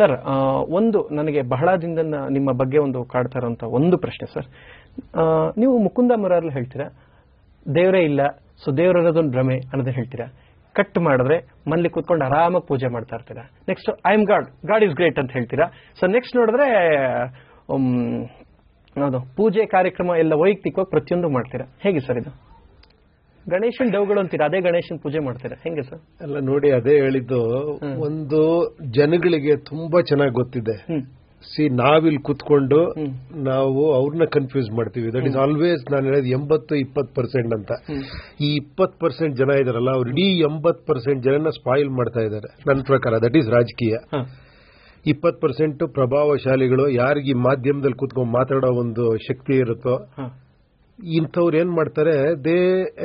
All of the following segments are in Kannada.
ಸರ್ ಒಂದು ನನಗೆ ಬಹಳ ದಿನದಿಂದ ನಿಮ್ಮ ಬಗ್ಗೆ ಒಂದು ಕಾಡ್ತಾ ಇರುವಂತ ಒಂದು ಪ್ರಶ್ನೆ ಸರ್ ನೀವು ಮುಕುಂದ ಮುರಾರ್ಲು ಹೇಳ್ತೀರಾ? ದೇವರೇ ಇಲ್ಲ, ಸೊ ದೇವರನ್ನೋದೊಂದು ಭ್ರಮೆ ಅನ್ನೋದು ಹೇಳ್ತೀರಾ? ಕಟ್ ಮಾಡಿದ್ರೆ ಮನೇಲಿ ಕೂತ್ಕೊಂಡು ಆರಾಮಾಗಿ ಪೂಜೆ ಮಾಡ್ತಾ ಇರ್ತೀರಾ? Next I am God God is great ಅಂತ ಹೇಳ್ತೀರಾ? ಸೊ ನೆಕ್ಸ್ಟ್ ನೋಡಿದ್ರೆ ಪೂಜೆ ಕಾರ್ಯಕ್ರಮ ಎಲ್ಲ ವೈಯಕ್ತಿಕವಾಗಿ ಪ್ರತಿಯೊಂದು ಮಾಡ್ತೀರಾ? ಹೇಗೆ ಸರ್ ಇದು? ಗಣೇಶನ್ ಡೌಗಳು ಅಂತೀರಾ? ಅದೇ ಗಣೇಶನ್ ಪೂಜೆ ಮಾಡ್ತೀರಾ? ಹೆಂಗೆ ಸರ್? ಎಲ್ಲ ನೋಡಿ ಅದೇ ಹೇಳಿದ್ದು ಒಂದು ಜನಗಳಿಗೆ ತುಂಬಾ ಚೆನ್ನಾಗಿ ಗೊತ್ತಿದೆ. ಸಿ ನಾವಿಲ್ಲಿ ಕುತ್ಕೊಂಡು ನಾವು ಅವ್ರನ್ನ ಕನ್ಫ್ಯೂಸ್ ಮಾಡ್ತೀವಿ. ದಟ್ ಇಸ್ ಆಲ್ವೇಸ್ ನಾನು ಹೇಳೋದು ಎಂಬತ್ತು ಇಪ್ಪತ್ತು ಪರ್ಸೆಂಟ್ ಅಂತ. ಈ ಇಪ್ಪತ್ತು ಪರ್ಸೆಂಟ್ ಜನ ಇದಾರಲ್ಲ ಅವ್ರು ಇಡೀ ಎಂಬತ್ ಪರ್ಸೆಂಟ್ ಜನನ ಸ್ಪಾಯಿಲ್ ಮಾಡ್ತಾ ಇದ್ದಾರೆ ನನ್ನ ಪ್ರಕಾರ ದಟ್ ಈಸ್ ರಾಜಕೀಯ. ಇಪ್ಪತ್ತು ಪರ್ಸೆಂಟ್ ಪ್ರಭಾವಶಾಲಿಗಳು ಯಾರಿಗೆ ಮಾಧ್ಯಮದಲ್ಲಿ ಕುತ್ಕೊಂಡು ಮಾತಾಡೋ ಒಂದು ಶಕ್ತಿ ಇರುತ್ತೋ. ಇಂಥವ್ರು ಏನ್ ಮಾಡ್ತಾರೆ they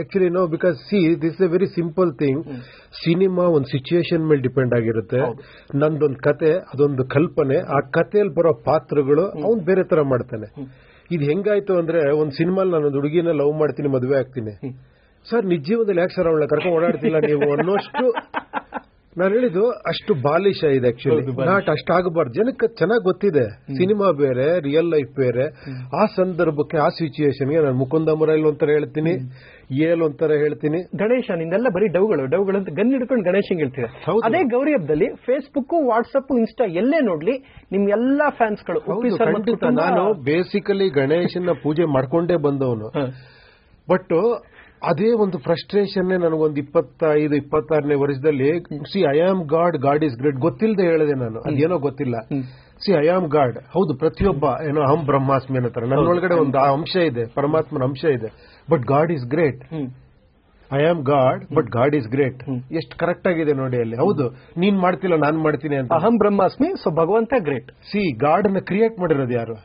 actually know because see this a very simple thing cinema ಒಂದು ಸಿಚುಯೇಷನ್ ಮೇಲೆ ಡಿಪೆಂಡ್ ಆಗಿರುತ್ತೆ. ನಂದೊಂದು ಕತೆ ಅದೊಂದು ಕಲ್ಪನೆ ಆ ಕಥೆಯಲ್ಲಿ ಬರೋ ಪಾತ್ರಗಳು ಅವ್ನು ಬೇರೆ ತರ ಮಾಡ್ತಾನೆ. ಇದು ಹೆಂಗಾಯ್ತು ಅಂದ್ರೆ ಒಂದು ಸಿನಿಮಾಲ್ ನಾನು ಒಂದು ಹುಡುಗಿನ ಲವ್ ಮಾಡ್ತೀನಿ ಮದುವೆ ಆಗ್ತೀನಿ. ಸರ್ ನಿಜ ಜೀವನದಲ್ಲಿ ಯಾಕೆ ಸರ್ ಅವಳ ಕರ್ಕೊಂಡು ಓಡಾಡ್ತಿಲ್ಲ ನೀವು ಅನ್ನೋಷ್ಟು ನಾನು ಹೇಳಿದ್ದು ಅಷ್ಟು ಬಾಲಿಶ ಇದೆ ಆಕ್ಚುಲಿ ನಾಟ್ ಅಷ್ಟು ನಾಟ್ ಅಷ್ಟಾಗಬಾರ್ದು ಜನಕ್ಕೆ ಚೆನ್ನಾಗಿ ಗೊತ್ತಿದೆ. ಸಿನಿಮಾ ಬೇರೆ ರಿಯಲ್ ಲೈಫ್ ಬೇರೆ. ಆ ಸಂದರ್ಭಕ್ಕೆ ಆ ಸಿಚುಯೇಷನ್ಗೆ ನಾನು ಮುಕುಂದ ಮುರೈಲ್ ಒಂಥರ ಹೇಳ್ತೀನಿ ಏಲ್ ಒಂಥರ ಹೇಳ್ತೀನಿ. ಗಣೇಶ ನಿಂದೆಲ್ಲ ಬರೀ ಡೌಗಳು ಡೌಗಳು ಅಂತ ಗನ್ ಹಿಡ್ಕೊಂಡು ಗಣೇಶಂಗೆ ಹೇಳ್ತೀರಾ? ಅದೇ ಗೌರಿ ಹಬ್ಬದಲ್ಲಿ ಫೇಸ್ಬುಕ್ ವಾಟ್ಸ್ಆಪ್ ಇನ್ಸ್ಟಾ ಎಲ್ಲೇ ನೋಡ್ಲಿ ನಿಮ್ ಎಲ್ಲಾ ಫ್ಯಾನ್ಸ್ಗಳು ನಾನು ಬೇಸಿಕಲಿ ಗಣೇಶನ ಪೂಜೆ ಮಾಡ್ಕೊಂಡೇ ಬಂದವನು. ಬಟ್ ಅದೇ ಒಂದು ಫ್ರಸ್ಟ್ರೇಷನ್ ನನಗೊಂದು ಇಪ್ಪತ್ತೈದು ಇಪ್ಪತ್ತಾರನೇ ವರ್ಷದಲ್ಲಿ see I am God God is great ಗೊತ್ತಿಲ್ಲದೆ ಹೇಳಿದೆ ನಾನು. ಅದೇನೋ ಗೊತ್ತಿಲ್ಲ. ಸಿ ಐ ಆಮ್ ಗಾಡ್ ಹೌದು ಪ್ರತಿಯೊಬ್ಬ ಏನೋ ಅಹಂ ಬ್ರಹ್ಮಾಸ್ಮಿ ಅನ್ನೋ ನನ್ನ ಒಳಗಡೆ ಒಂದು ಆ ಅಂಶ ಇದೆ ಪರಮಾತ್ಮನ ಅಂಶ ಇದೆ. But God is great I am God but God is great ಎಷ್ಟು ಕರೆಕ್ಟ್ ಆಗಿದೆ ನೋಡಿ ಅಲ್ಲಿ. ಹೌದು ನೀನ್ ಮಾಡ್ತಿಲ್ಲ ನಾನು ಮಾಡ್ತೀನಿ ಅಂತ. ಅಹಂ ಬ್ರಹ್ಮಾಸ್ಮಿ ಸೊ ಭಗವಂತ ಗ್ರೇಟ್ ಸಿ ಗಾಡ್ ಅನ್ನ ಕ್ರಿಯೇಟ್ ಮಾಡಿರೋದು ಯಾರು?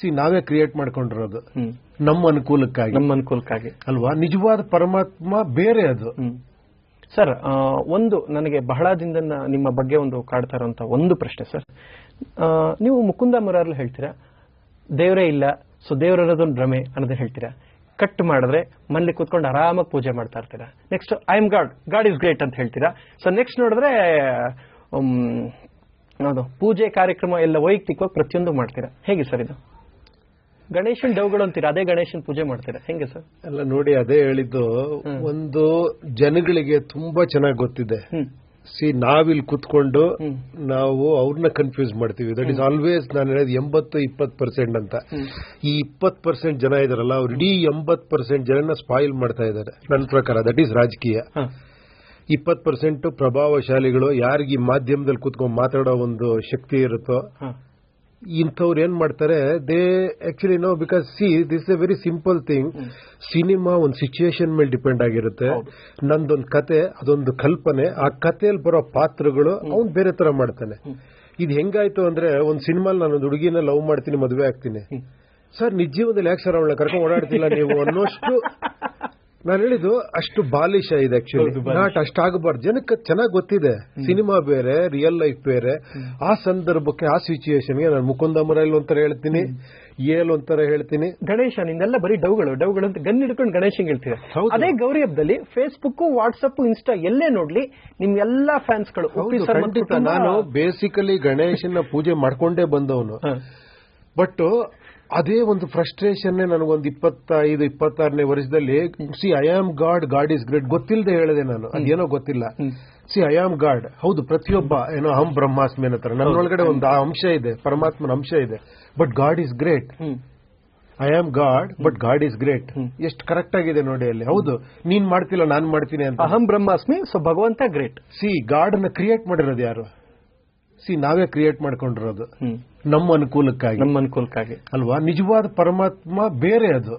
ಸಿ ನಾವೇ ಕ್ರಿಯೇಟ್ ಮಾಡ್ಕೊಂಡಿರೋದು. ನಮ್ಮ ಅನುಕೂಲಕ್ಕಾಗಿ. ನಮ್ಮ ಅನುಕೂಲಕ್ಕಾಗಿ. ಅಲ್ವಾ? ನಿಜವಾದ ಪರಮಾತ್ಮ ಬೇರೆ ಅದು. ಸರ್ ಒಂದು ನನಗೆ ಬಹಳ ದಿನದಿಂದ ನಿಮ್ಮ ಬಗ್ಗೆ ಒಂದು ಕಾಡ್ತಾ ಇರುವಂತ ಒಂದು ಪ್ರಶ್ನೆ ಸರ್. ನೀವು ಮುಕುಂದ ಮುರಾರ್ಲು ಹೇಳ್ತೀರಾ? ದೇವರೇ ಇಲ್ಲ ಸೊ ದೇವರದೊಂದು ಭ್ರಮೆ ಅನ್ನೋದು ಹೇಳ್ತೀರಾ? ಕಟ್ ಮಾಡಿದ್ರೆ ಮನೇಲಿ ಕೂತ್ಕೊಂಡು ಆರಾಮಾಗಿ ಪೂಜೆ ಮಾಡ್ತಾ ಇರ್ತೀರಾ? Next I am God God is great ಅಂತ ಹೇಳ್ತೀರಾ? ಸೊ ನೆಕ್ಸ್ಟ್ ನೋಡಿದ್ರೆ ಪೂಜೆ ಕಾರ್ಯಕ್ರಮ ಎಲ್ಲ ವೈಯಕ್ತಿಕವಾಗಿ ಪ್ರತಿಯೊಂದು ಮಾಡ್ತೀರಾ? ಹೇಗೆ ಸರ್ ಇದು? ಗಣೇಶನ್ ಡೌಗಳು ಅಂತೀರ? ಅದೇ ಗಣೇಶನ್ ಪೂಜೆ ಮಾಡ್ತೀರಾ? ಹೆಂಗೆ ಸರ್? ಎಲ್ಲ ನೋಡಿ ಅದೇ ಹೇಳಿದ್ದು ಒಂದು ಜನಗಳಿಗೆ ತುಂಬಾ ಚೆನ್ನಾಗಿ ಗೊತ್ತಿದೆ. ಸಿ ನಾವಿಲ್ಲಿ ಕುತ್ಕೊಂಡು ನಾವು ಅವ್ರನ್ನ ಕನ್ಫ್ಯೂಸ್ ಮಾಡ್ತೀವಿ. ದಟ್ ಇಸ್ ಆಲ್ವೇಸ್ ನಾನು ಹೇಳಿದ ಎಂಬತ್ತು ಇಪ್ಪತ್ತು ಪರ್ಸೆಂಟ್ ಅಂತ. ಈ ಇಪ್ಪತ್ತು ಪರ್ಸೆಂಟ್ ಜನ ಇದಾರಲ್ಲ ಅವ್ರು ಇಡೀ ಎಂಬತ್ತು ಪರ್ಸೆಂಟ್ ಜನನ ಸ್ಪಾಯಿಲ್ ಮಾಡ್ತಾ ಇದ್ದಾರೆ. ನನ್ನ ಪ್ರಕಾರ ದಟ್ ಈಸ್ ರಾಜಕೀಯ. ಇಪ್ಪತ್ತು ಪರ್ಸೆಂಟ್ ಪ್ರಭಾವಶಾಲಿಗಳು ಯಾರಿಗೆ ಮಾಧ್ಯಮದಲ್ಲಿ ಕುತ್ಕೊಂಡು ಮಾತಾಡೋ ಒಂದು ಶಕ್ತಿ ಇರುತ್ತೋ. ಇಂಥವ್ರು ಏನ್ ಮಾಡ್ತಾರೆ they actually know because see this a very simple thing cinema ಒಂದು ಸಿಚುಯೇಷನ್ ಮೇಲೆ ಡಿಪೆಂಡ್ ಆಗಿರುತ್ತೆ. ನಂದೊಂದು ಕತೆ ಅದೊಂದು ಕಲ್ಪನೆ ಆ ಕಥೆಯಲ್ಲಿ ಬರೋ ಪಾತ್ರಗಳು ಅವ್ನು ಬೇರೆ ತರ ಮಾಡ್ತಾನೆ. ಇದು ಹೆಂಗಾಯ್ತು ಅಂದ್ರೆ ಒಂದು ಸಿನಿಮಾಲ್ ನಾನು ಒಂದು ಹುಡುಗಿನ ಲವ್ ಮಾಡ್ತೀನಿ ಮದುವೆ ಆಗ್ತೀನಿ. ಸರ್ ನಿಜ ಜೀವನದಲ್ಲಿ ಯಾಕೆ ಸರ್ ಅವಳ ಕರ್ಕೊಂಡು ಓಡಾಡ್ತಿಲ್ಲ ನೀವು ಅನ್ನೋಷ್ಟು ನಾನು ಹೇಳಿದ್ದು ಅಷ್ಟು ಬಾಲಿಶ ಇದೆ ಆಕ್ಚುಲಿ ನಾಟ್ ಅಷ್ಟು ನಾಟ್ ಅಷ್ಟಾಗಬಾರ್ದು ಜನಕ್ಕೆ ಚೆನ್ನಾಗಿ ಗೊತ್ತಿದೆ. ಸಿನಿಮಾ ಬೇರೆ ರಿಯಲ್ ಲೈಫ್ ಬೇರೆ. ಆ ಸಂದರ್ಭಕ್ಕೆ ಆ ಸಿಚುಯೇಷನ್ಗೆ ನಾನು ಮುಕುಂದ ಮುರೈಲ್ ಒಂಥರ ಹೇಳ್ತೀನಿ ಏಲ್ ಒಂಥರ ಹೇಳ್ತೀನಿ. ಗಣೇಶ ನಿಂದೆಲ್ಲ ಬರೀ ಡೌಗಳು ಡೌಗಳು ಅಂತ ಗನ್ ಹಿಡ್ಕೊಂಡು ಗಣೇಶನ್ ಹೇಳ್ತೀರ? ಅದೇ ಗೌರಿ ಹಬ್ಬದಲ್ಲಿ ಫೇಸ್ಬುಕ್ ವಾಟ್ಸ್ಆಪ್ ಇನ್ಸ್ಟಾ ಎಲ್ಲೇ ನೋಡ್ಲಿ ನಿಮ್ ಎಲ್ಲಾ ಫ್ಯಾನ್ಸ್ಗಳು ನಾನು ಬೇಸಿಕಲಿ ಗಣೇಶನ ಪೂಜೆ ಮಾಡ್ಕೊಂಡೇ ಬಂದವನು. ಬಟ್ ಅದೇ ಒಂದು ಫ್ರಸ್ಟ್ರೇಷನ್ ನನಗೊಂದು ಇಪ್ಪತ್ತೈದು ಇಪ್ಪತ್ತಾರನೇ ವರ್ಷದಲ್ಲಿ see I am God God is great ಗೊತ್ತಿಲ್ಲದೆ ಹೇಳಿದೆ ನಾನು. ಅದೇನೋ ಗೊತ್ತಿಲ್ಲ. ಸಿ ಐ ಆಮ್ ಗಾಡ್ ಹೌದು ಪ್ರತಿಯೊಬ್ಬ ಏನೋ ಅಹಂ ಬ್ರಹ್ಮಾಸ್ಮಿ ಅನ್ನೋ ನನ್ನೊಳಗಡೆ ಒಂದು ಆ ಅಂಶ ಇದೆ ಪರಮಾತ್ಮನ ಅಂಶ ಇದೆ. But God is great I am God but God is great ಎಷ್ಟು ಕರೆಕ್ಟ್ ಆಗಿದೆ ನೋಡಿ ಅಲ್ಲಿ. ಹೌದು ನೀನ್ ಮಾಡ್ತಿಲ್ಲ ನಾನು ಮಾಡ್ತೀನಿ ಅಂತ. ಅಹಂ ಬ್ರಹ್ಮಾಸ್ಮಿ ಸೊ ಭಗವಂತ ಗ್ರೇಟ್ ಸಿ ಗಾಡ್ ಅನ್ನ ಕ್ರಿಯೇಟ್ ಮಾಡಿರೋದು ಯಾರು? ಸಿ ನಾವೇ ಕ್ರಿಯೇಟ್ ಮಾಡ್ಕೊಂಡಿರೋದು. ನಮ್ಮ ಅನುಕೂಲಕ್ಕಾಗಿ. ನಮ್ಮ ಅನುಕೂಲಕ್ಕಾಗಿ. ಅಲ್ವಾ? ನಿಜವಾದ ಪರಮಾತ್ಮ ಬೇರೆ ಅದು.